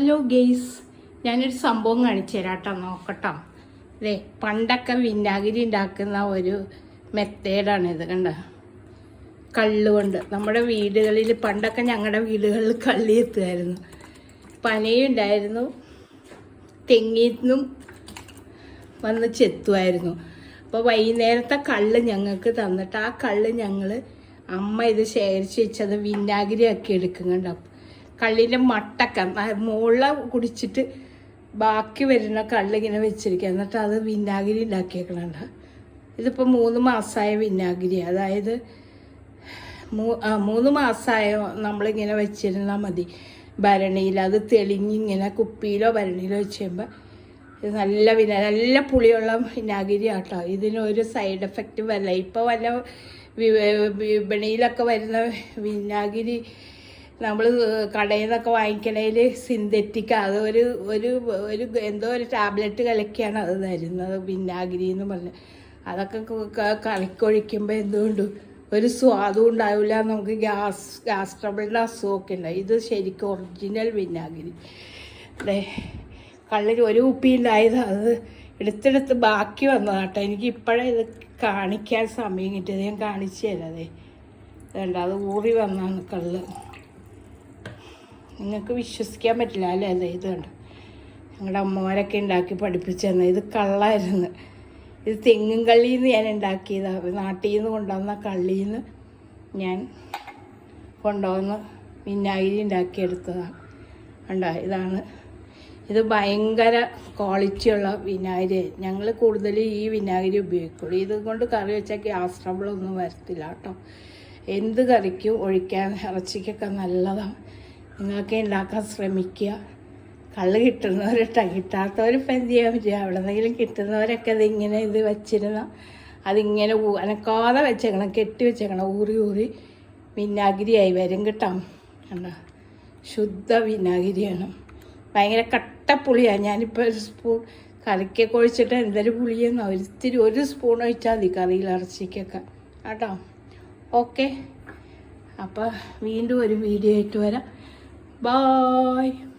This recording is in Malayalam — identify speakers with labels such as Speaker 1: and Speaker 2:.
Speaker 1: ഹലോ ഗെയ്സ് ഞാനൊരു സംഭവം കാണിച്ചു തരാം കേട്ടോ നോക്കട്ടോ. അല്ലേ പണ്ടൊക്കെ വിനാഗിരി ഉണ്ടാക്കുന്ന ഒരു മെത്തേഡാണ് ഇത് കണ്ട? കള്ളുകൊണ്ട്. നമ്മുടെ വീടുകളിൽ പണ്ടൊക്കെ ഞങ്ങളുടെ വീടുകളിൽ കള്ളി എത്തുമായിരുന്നു. പനയും ഉണ്ടായിരുന്നു തെങ്ങിന്നും വന്ന് ചെത്തുമായിരുന്നു. അപ്പോൾ വൈകുന്നേരത്തെ കള്ള് ഞങ്ങൾക്ക് തന്നിട്ട് ആ കള്ള് ഞങ്ങൾ അമ്മ ഇത് ശേഖരിച്ച് വെച്ചത് വിനാഗിരി ആക്കി എടുക്കും കണ്ടോ? കള്ളിന്റെ മട്ടക്ക മുകളിൽ കുടിച്ചിട്ട് ബാക്കി വരുന്ന കള്ളിങ്ങനെ വെച്ചിരിക്കുക എന്നിട്ട് അത് വിനാഗിരി ഉണ്ടാക്കിയേക്കണുണ്ട് ഇതിപ്പോൾ മൂന്ന് മാസമായ വിനാഗിരി. അതായത് മൂ- മൂന്ന് മാസമായ നമ്മളിങ്ങനെ വെച്ചിരുന്നാൽ മതി ഭരണിയിൽ. അത് തെളിഞ്ഞിങ്ങനെ കുപ്പിയിലോ ഭരണിയിലോ വെച്ച് കഴിയുമ്പോൾ ഇത് നല്ല വിന നല്ല പുളിയുള്ള വിനാഗിരി ആട്ടോ. ഇതിനൊരു സൈഡ് എഫക്റ്റ് വരില്ല. ഇപ്പോൾ വല്ല വിപണിയിലൊക്കെ വരുന്ന വിനാഗിരി നമ്മൾ കടയിൽ നിന്നൊക്കെ വാങ്ങിക്കണേൽ സിന്തറ്റിക് അത് ഒരു ഒരു ഒരു എന്തോ ഒരു ടാബ്ലറ്റ് കലക്കിയാണ് അത് തരുന്നത് വിനാഗിരി എന്ന് പറഞ്ഞ്. അതൊക്കെ കലക്കൊഴിക്കുമ്പോൾ എന്തുകൊണ്ട് ഒരു സ്വാദും ഉണ്ടാവില്ല നമുക്ക് ഗ്യാസ് ഗ്യാസ് ട്രബിളിന്റെ അസുഖമൊക്കെ ഉണ്ടാവും. ഇത് ശരിക്കും ഒറിജിനൽ വിനാഗിരി. അതെ കള്ളിൽ ഒരു കുപ്പി ഉണ്ടായത് അത് എടുത്തെടുത്ത് ബാക്കി വന്നതാട്ടോ എനിക്ക് ഇപ്പോഴേ ഇത് കാണിക്കാൻ സമയം കിട്ടിയത്. ഞാൻ കാണിച്ചു തരാം അതെ വേണ്ട അത് ഊറി വന്നാണ് കള്ള്. നിങ്ങൾക്ക് വിശ്വസിക്കാൻ പറ്റില്ല അല്ലേ? അല്ലേ ഇത് കണ്ട? ഞങ്ങളുടെ അമ്മമാരൊക്കെ ഉണ്ടാക്കി പഠിപ്പിച്ചു തന്നെ ഇത് കള്ളായിരുന്നു. ഇത് തെങ്ങും കള്ളിയിൽ നിന്ന് ഞാൻ ഉണ്ടാക്കിയതാണ് നാട്ടിൽ നിന്ന് കൊണ്ടുവന്ന കള്ളിയിൽ നിന്ന് ഞാൻ കൊണ്ടുവന്ന് വിനാഗിരി ഉണ്ടാക്കിയെടുത്തതാണ് കണ്ടോ? ഇതാണ്. ഇത് ഭയങ്കര ക്വാളിറ്റിയുള്ള വിനാഗിരി. ഞങ്ങൾ കൂടുതൽ ഈ വിനാഗിരി ഉപയോഗിക്കുള്ളൂ. ഇത് കൊണ്ട് കറി വെച്ചാൽ ഗ്യാസ് ട്രബിളൊന്നും വരത്തില്ല കേട്ടോ. എന്ത് കറിക്കും ഒഴിക്കാൻ ഇറച്ചിക്കൊക്കെ നല്ലതാണ് നിങ്ങൾക്ക് ഉണ്ടാക്കാൻ ശ്രമിക്കുക കള്ള് കിട്ടുന്നവരിട്ട കിട്ടാത്തവരിപ്പോൾ എന്ത് ചെയ്യാൻ പറ്റുക? എവിടെന്നെങ്കിലും കിട്ടുന്നവരൊക്കെ അതിങ്ങനെ ഇത് വെച്ചിരുന്ന അതിങ്ങനെ അനക്കാതെ വെച്ചേക്കണം കെട്ടി വെച്ചേക്കണം ഊറി ഊറി വിനാഗിരിയായി വരും കിട്ടാം. കണ്ടോ? ശുദ്ധ വിനാഗിരിയാണ്. ഭയങ്കര കട്ടപ്പുളിയാണ് ഞാനിപ്പോൾ ഒരു സ്പൂൺ കറിക്കൊക്കെ ഒഴിച്ചിട്ട് എന്തൊരു പുളിയെന്നോ ഒരിത്തിരി ഒരു സ്പൂൺ ഒഴിച്ചാൽ മതി കറിയിൽ ഇറച്ചിക്കൊക്കെ. കേട്ടോ? ഓക്കെ. അപ്പോൾ വീണ്ടും ഒരു വീഡിയോ ആയിട്ട് വരാം. Bye.